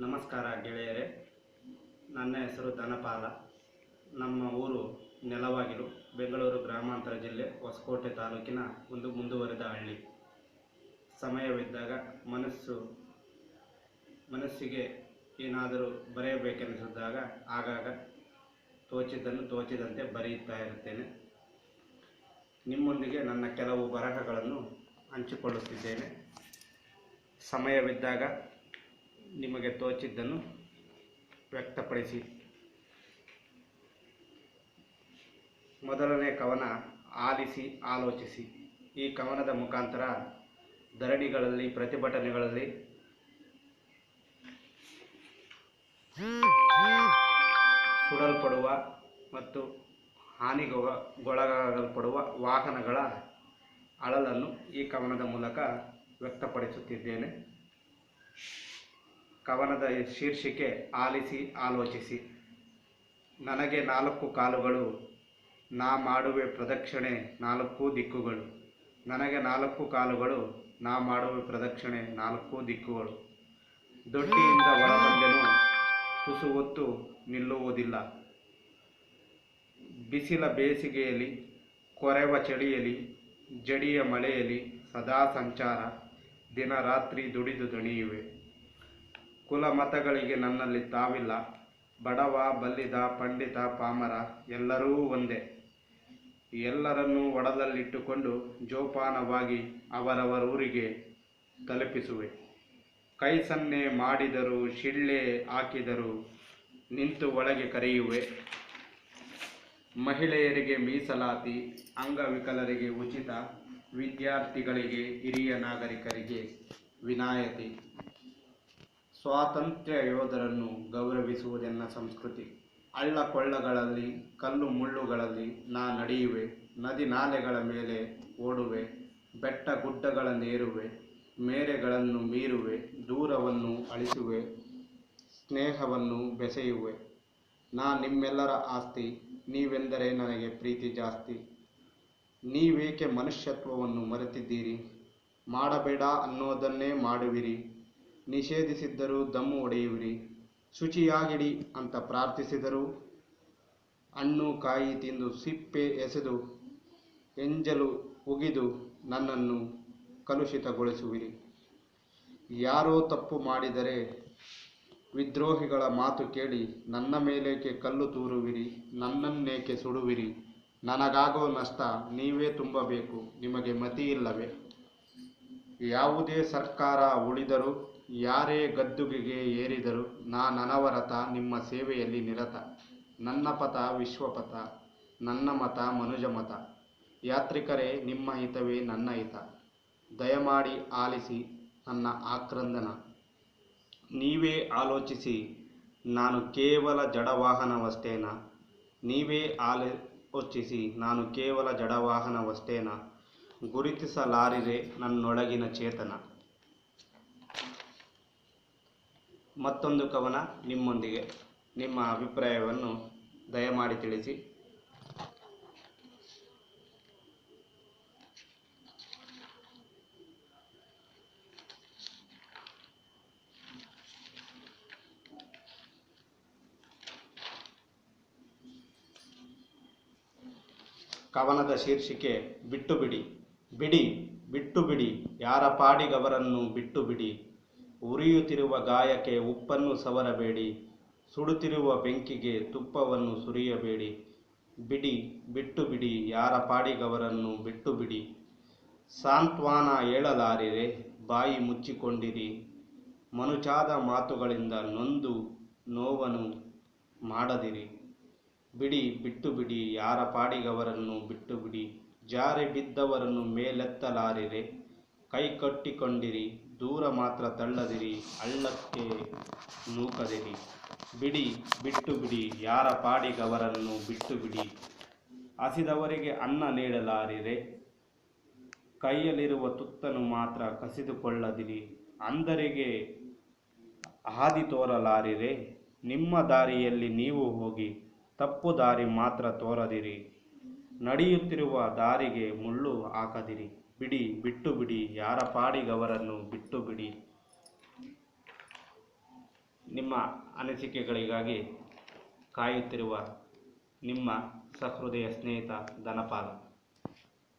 ನಮಸ್ಕಾರ ಗೆಳೆಯರೇ. ನನ್ನ ಹೆಸರು ಧನಪಾಲ ನಮ್ಮ ಊರು ನೆಲವಾಗಿಲು ಬೆಂಗಳೂರು ಗ್ರಾಮಾಂತರ ಜಿಲ್ಲೆ ಹೊಸಕೋಟೆ ತಾಲೂಕಿನ ಒಂದು ಮುಂದುವರೆದ ಹಳ್ಳಿ. ಸಮಯವಿದ್ದಾಗ ಮನಸ್ಸು, ಮನಸ್ಸಿಗೆ ಏನಾದರೂ ಬರೆಯಬೇಕೆನಿಸಿದಾಗ ಆಗಾಗ ತೋಚಿದ್ದನ್ನು ತೋಚಿದಂತೆ ಬರೆಯುತ್ತಾ ಇರುತ್ತೇನೆ. ನಿಮ್ಮೊಂದಿಗೆ ನನ್ನ ಕೆಲವು ಬರಹಗಳನ್ನು ಹಂಚಿಕೊಳ್ಳುತ್ತಿದ್ದೇನೆ. ಸಮಯವಿದ್ದಾಗ ನಿಮಗೆ ತೋಚಿದ್ದನ್ನು ವ್ಯಕ್ತಪಡಿಸಿ. ಮೊದಲನೇ ಕವನ ಆಲಿಸಿ, ಆಲೋಚಿಸಿ. ಈ ಕವನದ ಮುಖಾಂತರ ಧರಣಿಗಳಲ್ಲಿ, ಪ್ರತಿಭಟನೆಗಳಲ್ಲಿ ಸುಡಲ್ಪಡುವ ಮತ್ತು ಹಾನಿಗೊಳಗಾಗಲ್ಪಡುವ ವಾಹನಗಳ ಅಳಲನ್ನು ಈ ಕವನದ ಮೂಲಕ ವ್ಯಕ್ತಪಡಿಸುತ್ತಿದ್ದೇನೆ. ಕವನದ ಶೀರ್ಷಿಕೆ ಆಲಿಸಿ ಆಲೋಚಿಸಿ. ನನಗೆ ನಾಲ್ಕು ಕಾಲುಗಳು, ನಾ ಮಾಡುವೆ ಪ್ರದಕ್ಷಿಣೆ ನಾಲ್ಕು ದಿಕ್ಕುಗಳು. ನನಗೆ ನಾಲ್ಕು ಕಾಲುಗಳು, ನಾ ಮಾಡುವೆ ಪ್ರದಕ್ಷಿಣೆ ನಾಲ್ಕು ದಿಕ್ಕುಗಳು. ದೊಡ್ಡಿಯಿಂದ ಒಳಬಂದೆನು ತುಸು ಹೊತ್ತು ನಿಲ್ಲುವುದಿಲ್ಲ. ಬಿಸಿಲ ಬೇಸಿಗೆಯಲ್ಲಿ, ಕೊರೆವ ಚಳಿಯಲಿ ಜಡಿಯ ಮಳೆಯಲ್ಲಿ ಸದಾ ಸಂಚಾರ, ದಿನ ರಾತ್ರಿ ದುಡಿದು ದಣಿಯುವೆ. ಕುಲ ಮತಗಳಿಗೆ ನನ್ನಲ್ಲಿ ತಾವಿಲ್ಲ. ಬಡವ, ಬಲ್ಲಿದ, ಪಂಡಿತ, ಪಾಮರ ಎಲ್ಲರೂ ಒಂದೇ. ಎಲ್ಲರನ್ನೂ ಒಡಲಲ್ಲಿಟ್ಟುಕೊಂಡು ಜೋಪಾನವಾಗಿ ಅವರವರೂರಿಗೆ ತಲುಪಿಸುವೆ. ಕೈ ಸನ್ನೆ ಮಾಡಿದರು, ಶಿಳ್ಳೆ ಹಾಕಿದರು ನಿಂತು ಒಳಗೆ ಕರೆಯುವೆ. ಮಹಿಳೆಯರಿಗೆ ಮೀಸಲಾತಿ, ಅಂಗವಿಕಲರಿಗೆ ಉಚಿತ, ವಿದ್ಯಾರ್ಥಿಗಳಿಗೆ ಹಿರಿಯ ನಾಗರಿಕರಿಗೆ ವಿನಾಯತಿ. ಸ್ವಾತಂತ್ರ್ಯ ಯೋಧರನ್ನು ಗೌರವಿಸುವುದೆನ್ನ ಸಂಸ್ಕೃತಿ. ಹಳ್ಳ ಕೊಳ್ಳಗಳಲ್ಲಿ ಕಲ್ಲು ಮುಳ್ಳುಗಳಲ್ಲಿ ನಾ ನಡೆಯುವೆ, ನದಿ ನಾಲೆಗಳ ಮೇಲೆ ಓಡುವೆ, ಬೆಟ್ಟ ಗುಡ್ಡಗಳನ್ನೇರುವೆ ಮೇರೆಗಳನ್ನು ಮೀರುವೆ, ದೂರವನ್ನು ಅಳಿಸುವೆ, ಸ್ನೇಹವನ್ನು ಬೆಸೆಯುವೆ. ನಾ ನಿಮ್ಮೆಲ್ಲರ ಆಸ್ತಿ, ನೀವೆಂದರೆ ನನಗೆ ಪ್ರೀತಿ ಜಾಸ್ತಿ. ನೀವೇಕೆ ಮನುಷ್ಯತ್ವವನ್ನು ಮರೆತಿದ್ದೀರಿ? ಮಾಡಬೇಡ ಅನ್ನೋದನ್ನೇ ಮಾಡುವಿರಿ. ನಿಷೇಧಿಸಿದ್ದರೂ ದಮ್ಮು ಒಡೆಯುವಿರಿ ಶುಚಿಯಾಗಿಡಿ ಅಂತ ಪ್ರಾರ್ಥಿಸಿದರು. ಹಣ್ಣು ಕಾಯಿ ತಿಂದು ಸಿಪ್ಪೆ ಎಸೆದು ಎಂಜಲು ಉಗಿದು ನನ್ನನ್ನು ಕಲುಷಿತಗೊಳಿಸುವಿರಿ. ಯಾರೋ ತಪ್ಪು ಮಾಡಿದರೆ ವಿದ್ರೋಹಿಗಳ ಮಾತು ಕೇಳಿ ನನ್ನ ಮೇಲೇಕೆ ಕಲ್ಲು ತೂರುವಿರಿ, ನನ್ನನ್ನೇಕೆ ಸುಡುವಿರಿ? ನನಗಾಗೋ ನಷ್ಟ ನೀವೇ ತುಂಬಬೇಕು, ನಿಮಗೆ ಮತಿ ಇಲ್ಲವೇ ಯಾವುದೇ ಸರ್ಕಾರ ಉಳಿದರೂ ಯಾರೇ ಗದ್ದುಗೆಗೆ ಏರಿದರೂ ನಾನನವರತ ನಿಮ್ಮ ಸೇವೆಯಲ್ಲಿ ನಿರತ. ನನ್ನ ಪಥ ವಿಶ್ವಪಥ, ನನ್ನ ಮತ ಮನುಜ ಮತ. ಯಾತ್ರಿಕರೇ, ನಿಮ್ಮ ಹಿತವೇ ನನ್ನ ಹಿತ. ದಯಮಾಡಿ ಆಲಿಸಿ ನನ್ನ ಆಕ್ರಂದನ. ನೀವೇ ಆಲೋಚಿಸಿ, ನಾನು ಕೇವಲ ಜಡವಾಹನವಷ್ಟೇನಾ? ನೀವೇ ಆಲೋಚಿಸಿ, ನಾನು ಕೇವಲ ಜಡವಾಹನವಷ್ಟೇನಾ? ಗುರುತಿಸಲಾರಿರೆ ನನ್ನೊಳಗಿನ ಚೇತನ. ಮತ್ತೊಂದು ಕವನ ನಿಮ್ಮೊಂದಿಗೆ. ನಿಮ್ಮ ಅಭಿಪ್ರಾಯವನ್ನು ದಯಮಾಡಿ ತಿಳಿಸಿ. ಕವನದ ಶೀರ್ಷಿಕೆ ಬಿಟ್ಟು ಬಿಡಿ. ಬಿಡಿ, ಬಿಟ್ಟು ಬಿಡಿ. ಯಾರ ಪಾಡಿಗವರನ್ನು ಬಿಟ್ಟು ಬಿಡಿ. ಉರಿಯುತ್ತಿರುವ ಗಾಯಕ್ಕೆ ಉಪ್ಪನ್ನು ಸವರಬೇಡಿ, ಸುಡುತ್ತಿರುವ ಬೆಂಕಿಗೆ ತುಪ್ಪವನ್ನು ಸುರಿಯಬೇಡಿ, ಬಿಡಿ ಬಿಟ್ಟು ಬಿಡಿ ಯಾರ ಪಾಡಿಗವರನ್ನು ಬಿಟ್ಟು ಬಿಡಿ ಸಾಂತ್ವಾನ ಹೇಳಲಾರಿರೆ, ಬಾಯಿ ಮುಚ್ಚಿಕೊಂಡಿರಿ. ಮನುಚಾದ ಮಾತುಗಳಿಂದ ನೊಂದು ನೋವನ್ನು ಮಾಡದಿರಿ. ಬಿಡಿ ಬಿಟ್ಟು ಬಿಡಿ ಯಾರ ಪಾಡಿಗವರನ್ನು ಬಿಟ್ಟು ಬಿಡಿ ಜಾರಿ ಬಿದ್ದವರನ್ನು ಮೇಲೆತ್ತಲಾರಿರೆ, ಕೈ ಕಟ್ಟಿಕೊಂಡಿರಿ. ದೂರ ಮಾತ್ರ ತಳ್ಳದಿರಿ, ಹಳ್ಳಕ್ಕೆ ನೂಕದಿರಿ. ಬಿಡಿ, ಬಿಟ್ಟು ಬಿಡಿ, ಯಾರ ಪಾಡಿಗವರನ್ನು ಬಿಟ್ಟು ಬಿಡಿ. ಹಸಿದವರಿಗೆ ಅನ್ನ ನೀಡಲಾರಿರೆ. ಕೈಯಲ್ಲಿರುವ ತುತ್ತನ್ನು ಮಾತ್ರ ಕಸಿದುಕೊಳ್ಳದಿರಿ. ಅಂದರಿಗೆ ಹಾದಿ ತೋರಲಾರಿರೆ. ನಿಮ್ಮ ದಾರಿಯಲ್ಲಿ ನೀವು ಹೋಗಿ ತಪ್ಪು ದಾರಿ ಮಾತ್ರ ತೋರದಿರಿ. ನಡೆಯುತ್ತಿರುವ ದಾರಿಗೆ ಮುಳ್ಳು ಹಾಕದಿರಿ. ಬಿಡಿ ಬಿಟ್ಟು ಬಿಡಿ ಯಾರ ಪಾಡಿಗವರನ್ನು ಬಿಟ್ಟು ಬಿಡಿ. ನಿಮ್ಮ ಅನಿಸಿಕೆಗಳಿಗಾಗಿ ಕಾಯುತ್ತಿರುವ ನಿಮ್ಮ ಸಹೃದಯ ಸ್ನೇಹಿತ ಧನಪಾಲ.